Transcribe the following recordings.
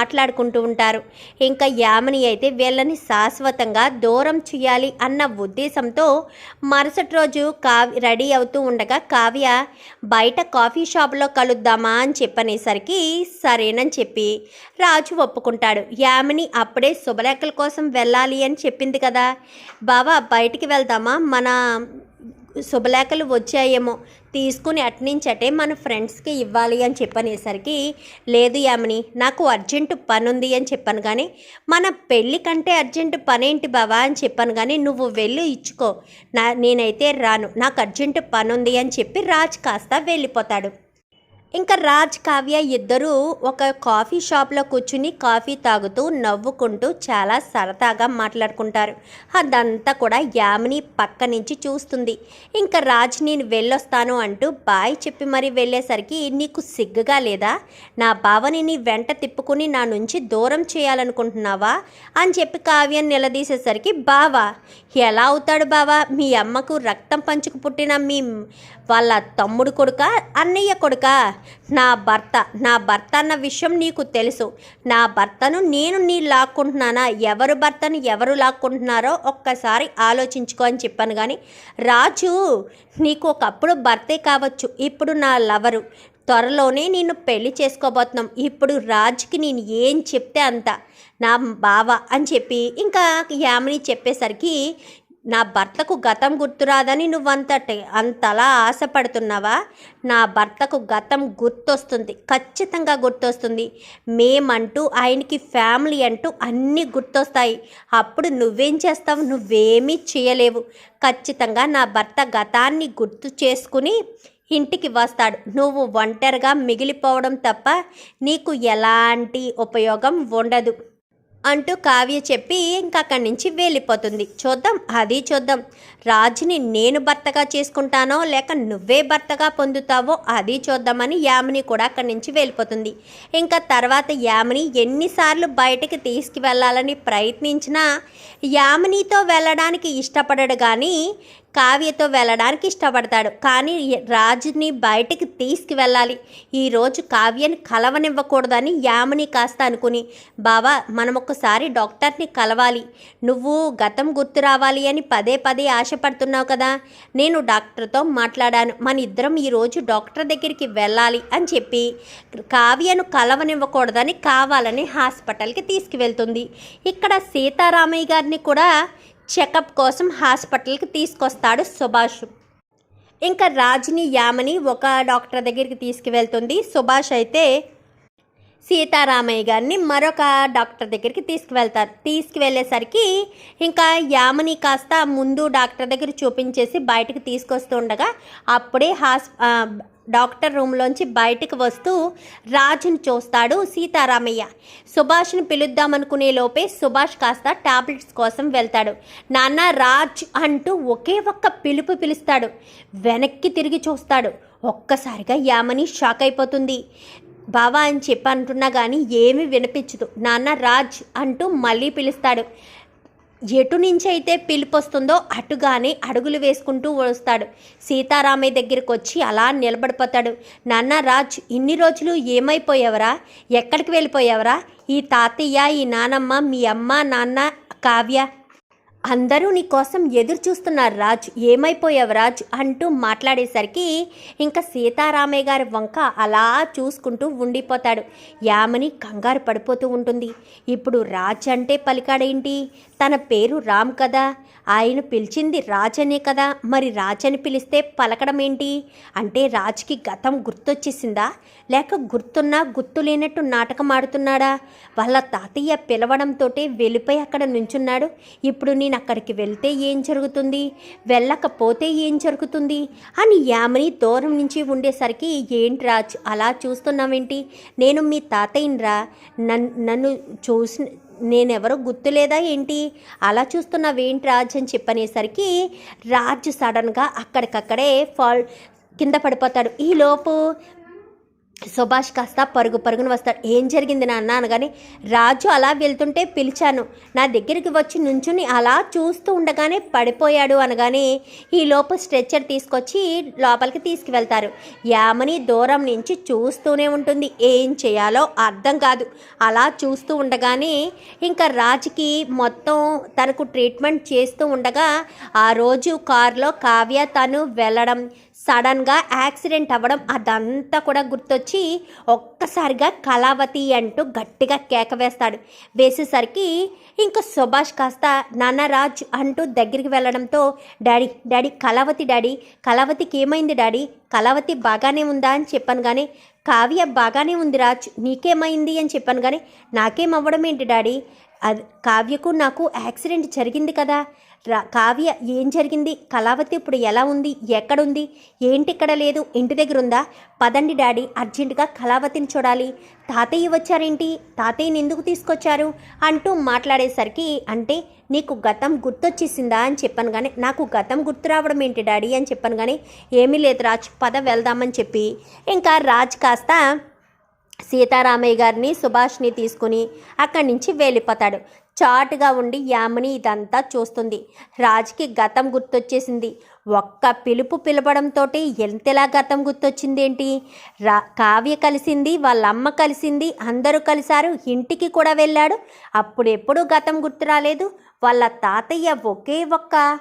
మాట్లాడుకుంటూ ఉంటారు. ఇంకా యామిని అయితే వీళ్ళని శాశ్వతంగా దూరం చేయాలి అన్న ఉద్దేశంతో మరుసటి రోజు కావ్య రెడీ అవుతూ ఉండగా కావ్య బయట కాఫీ షాప్లో కలుద్దామా అని చెప్పనేసరికి సరేనని చెప్పి రాజు ఒప్పుకుంటాడు. యామిని అప్పుడే శుభలేఖల కోసం వెళ్ళాలి అని చెప్పింది కదా. బావా బయటికి వెళ్దామా? మన శుభలేఖలు వచ్చాయేమో. తీసుకుని అట్నుంచటే మన ఫ్రెండ్స్కి ఇవ్వాలి అని చెప్పనేసరికి లేదు యామిని నాకు అర్జెంటు పని ఉంది అని చెప్పాను కానీ మన పెళ్ళి కంటే అర్జెంటు పనేంటి బావా అని చెప్పాను కానీ నువ్వు వెళ్ళి ఇచ్చుకో. నా నేనైతే రాను. నాకు అర్జెంటు పని ఉంది అని చెప్పి రాజ్ కాస్త వెళ్ళిపోతాడు. ఇంకా రాజ్ కావ్య ఇద్దరూ ఒక కాఫీ షాప్లో కూర్చుని కాఫీ తాగుతూ నవ్వుకుంటూ చాలా సరదాగా మాట్లాడుకుంటారు. అదంతా కూడా యామిని పక్క నుంచి చూస్తుంది. ఇంకా రాజ్ నేను వెళ్ళొస్తాను అంటూ బాయ్ చెప్పి మరి వెళ్ళేసరికి నీకు సిగ్గుగా లేదా? నా భావని నీ వెంట తిప్పుకుని నా నుంచి దూరం చేయాలనుకుంటున్నావా? అని చెప్పి కావ్యం నిలదీసేసరికి బావా ఎలా అవుతాడు బావా? మీ అమ్మకు రక్తం పంచుకు పుట్టిన మీ వాళ్ళ తమ్ముడు కొడుక అన్నయ్య కొడుక? నా భర్త నా భర్త అన్న విషయం నీకు తెలుసు. నా భర్తను నేను నీ లాక్కుంటున్నానా? ఎవరు భర్తను ఎవరు లాక్కుంటున్నారో ఒక్కసారి ఆలోచించుకో అని చెప్పాను కానీ రాజు నీకు ఒకప్పుడు భర్తే కావచ్చు. ఇప్పుడు నా లవరు. త్వరలోనే నేను పెళ్ళి చేసుకోబోతున్నాం. ఇప్పుడు రాజుకి నేను ఏం చెప్తే అంత. నా బావ అని చెప్పి ఇంకా యామిని చెప్పేసరికి నా భర్తకు గతం గుర్తురాదని నువ్వంత అంతలా ఆశపడుతున్నావా? నా భర్తకు గతం గుర్తొస్తుంది ఖచ్చితంగా గుర్తొస్తుంది. మేమంటూ ఆయనకి ఫ్యామిలీ అంటూ అన్నీ గుర్తొస్తాయి. అప్పుడు నువ్వేం చేస్తావు? నువ్వేమీ చేయలేవు. ఖచ్చితంగా నా భర్త గతాన్ని గుర్తు చేసుకుని ఇంటికి వస్తాడు. నువ్వు ఒంటరిగా మిగిలిపోవడం తప్ప నీకు ఎలాంటి ఉపయోగం ఉండదు. అంటూ కావ్య చెప్పి ఇంకా అక్కడి నుంచి వెళ్ళిపోతుంది. చూద్దాం అది చూద్దాం. రాజుని నేను భర్తగా చేసుకుంటానో లేక నువ్వే భర్తగా పొందుతావో అది చూద్దామని యామిని కూడా అక్కడి నుంచి వెళ్ళిపోతుంది. ఇంకా తర్వాత యామిని ఎన్నిసార్లు బయటకు తీసుకువెళ్ళాలని ప్రయత్నించినా యామినితో వెళ్ళడానికి ఇష్టపడడు కానీ కావ్యతో వెళ్ళడానికి ఇష్టపడతాడు. కానీ రాజుని బయటికి తీసుకువెళ్ళాలి. ఈరోజు కావ్యని కలవనివ్వకూడదని యామిని కాస్త అనుకుని బావా మనం ఒకసారి డాక్టర్ని కలవాలి. నువ్వు గతం గుర్తు రావాలి అని పదే పదే ఆశపడుతున్నావు కదా. నేను డాక్టర్తో మాట్లాడాను. మన ఇద్దరం ఈరోజు డాక్టర్ దగ్గరికి వెళ్ళాలి అని చెప్పి కావ్యను కలవనివ్వకూడదని కావాలని హాస్పిటల్కి తీసుకువెళ్తుంది. ఇక్కడ సీతారామయ్య గారిని కూడా చెకప్ కోసం హాస్పిటల్కి తీసుకొస్తాడు సుభాష్. ఇంకా రాజ్ని యామని ఒక డాక్టర్ దగ్గరికి తీసుకువెళ్తుంది. సుభాష్ అయితే సీతారామయ్య గారిని మరొక డాక్టర్ దగ్గరికి తీసుకువెళ్తారు. తీసుకువెళ్ళేసరికి ఇంకా యామని కాస్త ముందు డాక్టర్ దగ్గర చూపించేసి బయటకు తీసుకొస్తుండగా అప్పుడే హాస్ డాక్టర్ రూమ్లోంచి బయటకు వస్తూ రాజును చూస్తాడు సీతారామయ్య. సుభాష్ని పిలుద్దామనుకునే లోపే సుభాష్ కాస్త టాబ్లెట్స్ కోసం వెళ్తాడు. నాన్న రాజ్ అంటూ ఒకే ఒక్క పిలుపు పిలుస్తాడు. వెనక్కి తిరిగి చూస్తాడు. ఒక్కసారిగా యామని షాక్ అయిపోతుంది. బావా అని చెప్పి అంటున్నా కానీ ఏమీ వినిపించదు. నాన్న రాజ్ అంటూ మళ్ళీ పిలుస్తాడు. ఎటు నుంచి అయితే పిలుపు వస్తుందో అటుగానే అడుగులు వేసుకుంటూ వస్తాడు. సీతారామయ్య దగ్గరికి వచ్చి అలా నిలబడిపోతాడు. నాన్న రాజ్ ఇన్ని రోజులు ఏమైపోయావరా? ఎక్కడికి వెళ్ళిపోయావరా? ఈ తాతయ్య ఈ నానమ్మ మీ అమ్మ నాన్న కావ్య అందరూ నీ కోసం ఎదురు చూస్తున్నారు రాజ్ ఏమైపోయావు రాజ్ అంటూ మాట్లాడేసరికి ఇంకా సీతారామయ్య గారి వంక అలా చూసుకుంటూ ఉండిపోతాడు. యామని కంగారు పడిపోతూ ఉంటుంది. ఇప్పుడు రాజ్ అంటే పలికాడేంటి? తన పేరు రామ్ కదా. ఆయన పిలిచింది రాజనే కదా. మరి రాజని పిలిస్తే పలకడం ఏంటి? అంటే రాజ్కి గతం గుర్తొచ్చేసిందా? లేక గుర్తున్నా గుర్తు లేనట్టు నాటకం ఆడుతున్నాడా? వాళ్ళ తాతయ్య పిలవడంతోటే వెళ్ళిపోయి అక్కడ నుంచున్నాడు. ఇప్పుడు నేను నేను అక్కడికి వెళ్తే ఏం జరుగుతుంది? వెళ్ళకపోతే ఏం జరుగుతుంది? అని యామిని దూరం నుంచి ఉండేసరికి ఏంటి రాజ్ అలా చూస్తున్నావేంటి? నేను మీ తాతయ్యరా నన్ను నన్ను చూసి నేనెవరో గుర్తులేదా ఏంటి? అలా చూస్తున్నావేంటి రాజ్ అని చెప్పనేసరికి రాజ్ సడన్గా అక్కడికక్కడే ఫాల్ కింద పడిపోతాడు. ఈలోపు సుభాష్ కాస్త పరుగు పరుగున వస్తాడు. ఏం జరిగింది నాన్న అనగానే రాజు అలా వెళ్తుంటే పిలిచాను. నా దగ్గరికి వచ్చి నుంచుని అలా చూస్తూ ఉండగానే పడిపోయాడు అనగానే ఈ లోపు స్ట్రెచ్చర్ తీసుకొచ్చి లోపలికి తీసుకువెళ్తారు. యామని దూరం నుంచి చూస్తూనే ఉంటుంది. ఏం చేయాలో అర్థం కాదు. అలా చూస్తూ ఉండగానే ఇంకా రాజుకి మొత్తం తనకు ట్రీట్మెంట్ చేస్తూ ఉండగా ఆ రోజు కారులో కావ్య తను వెళ్ళడం సడన్గా యాక్సిడెంట్ అవ్వడం అదంతా కూడా గుర్తొచ్చి ఒక్కసారిగా కళావతి అంటూ గట్టిగా కేక వేస్తాడు. వేసేసరికి ఇంకా సుభాష్ కాస్త నాన్నరాజ్ అంటూ దగ్గరికి వెళ్ళడంతో డాడీ డాడీ కళావతి డాడీ కళావతికి ఏమైంది డాడీ? కళావతి బాగానే ఉందా? అని చెప్పాను కానీ కావ్య బాగానే ఉంది రాజ్ నీకేమైంది? అని చెప్పాను కానీ నాకేం అవ్వడం ఏంటి డాడీ? అది కావ్యకు నాకు యాక్సిడెంట్ జరిగింది కదా కావ్య ఏం జరిగింది? కళావతి ఇప్పుడు ఎలా ఉంది? ఎక్కడుంది? ఏంటి ఇక్కడ లేదు? ఇంటి దగ్గర ఉందా పదండి డాడీ అర్జెంటుగా కళావతిని చూడాలి. తాతయ్య వచ్చారేంటి? తాతయ్యని ఎందుకు తీసుకొచ్చారు? అంటూ మాట్లాడేసరికి అంటే నీకు గతం గుర్తొచ్చేసిందా అని చెప్పాను కానీ నాకు గతం గుర్తు రావడం ఏంటి డాడీ అని చెప్పాను కానీ ఏమీ లేదు రాజ్ పద వెళ్దామని చెప్పి ఇంకా రాజ్ కాస్త సీతారామయ్య గారిని సుభాష్ని తీసుకుని అక్కడి నుంచి వెళ్ళిపోతాడు. చాటుగా ఉండి యామిని ఇదంతా చూస్తుంది. రాజుకి గతం గుర్తొచ్చేసింది. ఒక్క పిలుపు పిలవడంతో ఎంతలా గతం గుర్తొచ్చిందేంటి? రా కావ్య కలిసింది వాళ్ళ అమ్మ కలిసింది అందరూ కలిశారు ఇంటికి కూడా వెళ్ళాడు. అప్పుడెప్పుడు గతం గుర్తు రాలేదు. వాళ్ళ తాతయ్య ఒకే ఒక్క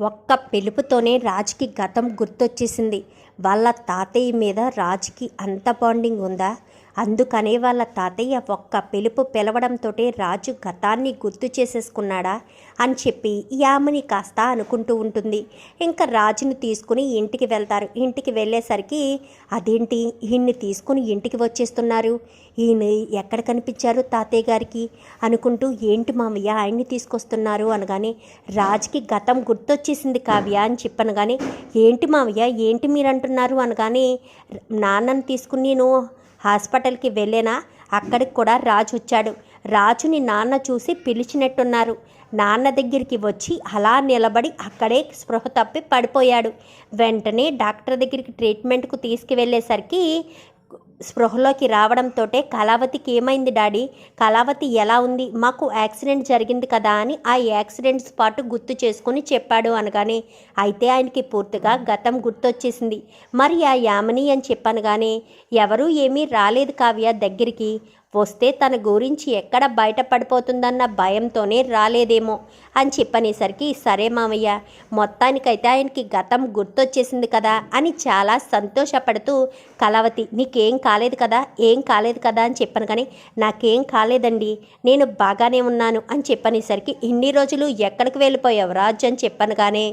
ఒక్క పిలుపుతోనే రాజుకి గతం గుర్తొచ్చేసింది. వాళ్ళ తాతయ్య మీద రాజుకి అంత బాండింగ్ ఉందా? అందుకనే వాళ్ళ తాతయ్య ఒక్క పిలుపు పిలవడంతో రాజు గతాన్ని గుర్తు చేసేసుకున్నాడా అని చెప్పి యామని కాస్త అనుకుంటూ ఉంటుంది. ఇంకా రాజుని తీసుకుని ఇంటికి వెళ్తారు. ఇంటికి వెళ్ళేసరికి అదేంటి? ఈయన్ని తీసుకుని ఇంటికి వచ్చేస్తున్నారు. ఈయన ఎక్కడ కనిపించారు తాతయ్య గారికి? అనుకుంటూ ఏంటి మామయ్య ఆయన్ని తీసుకొస్తున్నారు అనగానే రాజుకి గతం గుర్తొచ్చేసింది కావ్య అని చెప్పను కానీ ఏంటి మామయ్య? ఏంటి మీరు అంటున్నారు అనగానే నాన్నని తీసుకుని నేను హాస్పిటల్కి వెళ్ళేనా? అక్కడికి కూడా రాజు వచ్చాడు. రాజుని నాన్న చూసి పిలిచినట్టున్నారు. నాన్న దగ్గరికి వచ్చి అలా నిలబడి అక్కడే స్పృహ తప్పి పడిపోయాడు. వెంటనే డాక్టర్ దగ్గరికి ట్రీట్మెంట్కు తీసుకువెళ్ళేసరికి స్పృహలోకి రావడంతో కళావతికి ఏమైంది డాడీ? కళావతి ఎలా ఉంది? మాకు యాక్సిడెంట్ జరిగింది కదా అని ఆ యాక్సిడెంట్ స్పాట్ గుర్తు చేసుకుని చెప్పాడు అనగానే అయితే ఆయనకి పూర్తిగా గతం గుర్తొచ్చేసింది. మరి ఆ యామిని అని చెప్పాను కానీ ఎవరూ ఏమీ రాలేదు కావ్య దగ్గరికి. వస్తే తన గురించి ఎక్కడ బయటపడిపోతుందన్న భయంతోనే రాలేదేమో అని చెప్పనేసరికి సరే మామయ్య మొత్తానికైతే ఆయనకి గతం గుర్తొచ్చేసింది కదా అని చాలా సంతోషపడుతూ కళావతి నీకేం కాలేదు కదా ఏం కాలేదు కదా అని చెప్పాను. కానీ నాకేం కాలేదండి నేను బాగానే ఉన్నాను అని చెప్పనేసరికి ఇన్ని రోజులు ఎక్కడికి వెళ్ళిపోయావు రాజు అని చెప్పాను. కానీ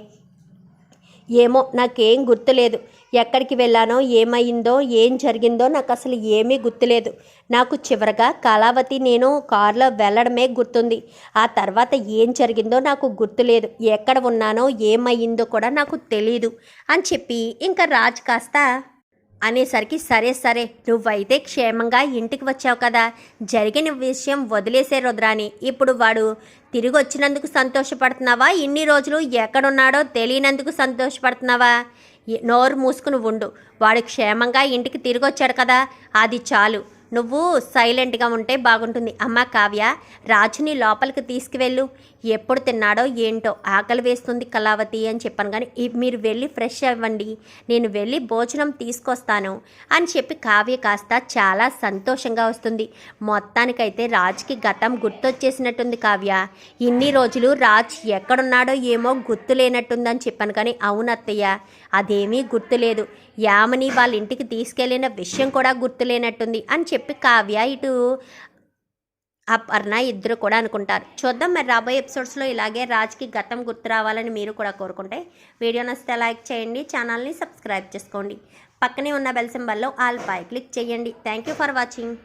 ఏమో నాకేం గుర్తులేదు ఎక్కడికి వెళ్ళానో ఏమైందో ఏం జరిగిందో నాకు అసలు ఏమీ గుర్తులేదు. నాకు చివరగా కళావతి నేను కారులో వెళ్ళడమే గుర్తుంది. ఆ తర్వాత ఏం జరిగిందో నాకు గుర్తులేదు. ఎక్కడ ఉన్నానో ఏమైందో కూడా నాకు తెలీదు అని చెప్పి ఇంకా రాజ్ కాస్త అనేసరికి సరే సరే నువ్వైతే క్షేమంగా ఇంటికి వచ్చావు కదా. జరిగిన విషయం వదిలేసే రుద్రాని ఇప్పుడు వాడు తిరిగి వచ్చినందుకు సంతోషపడుతున్నావా? ఇన్ని రోజులు ఎక్కడున్నాడో తెలియనందుకు సంతోషపడుతున్నావా? నోరు మూసుకుని ఉండు. వాడు క్షేమంగా ఇంటికి తిరిగి వచ్చాడు కదా అది చాలు. నువ్వు సైలెంట్గా ఉంటే బాగుంటుంది. అమ్మ కావ్య రాజుని లోపలికి తీసుకువెళ్ళు. ఎప్పుడు తిన్నాడో ఏంటో ఆకలి వేస్తుంది కళావతి అని చెప్పాను. కానీ మీరు వెళ్ళి ఫ్రెష్ అవ్వండి. నేను వెళ్ళి భోజనం తీసుకొస్తాను అని చెప్పి కావ్య కాస్త చాలా సంతోషంగా వస్తుంది. మొత్తానికైతే రాజ్కి గతం గుర్తొచ్చేసినట్టుంది కావ్య. ఇన్ని రోజులు రాజ్ ఎక్కడున్నాడో ఏమో గుర్తు లేనట్టుందని చెప్పాను. కానీ అవునత్తయ్య అదేమీ గుర్తులేదు. యామని వాళ్ళ ఇంటికి తీసుకెళ్ళిన విషయం కూడా గుర్తులేనట్టుంది అని చెప్పి కావ్య ఇటు అపర్ణ ఇద్దరు కూడా అనుకుంటారు. చూద్దాం మరి రాబోయే ఎపిసోడ్స్లో ఇలాగే రాజ్కి గతం గుర్తు రావాలని మీరు కూడా కోరుకుంటే వీడియో నచ్చితే లైక్ చేయండి ఛానల్ని సబ్స్క్రైబ్ చేసుకోండి. పక్కనే ఉన్న బెల్ సింబల్లో ఆల్ పై క్లిక్ చేయండి. Thank you for watching.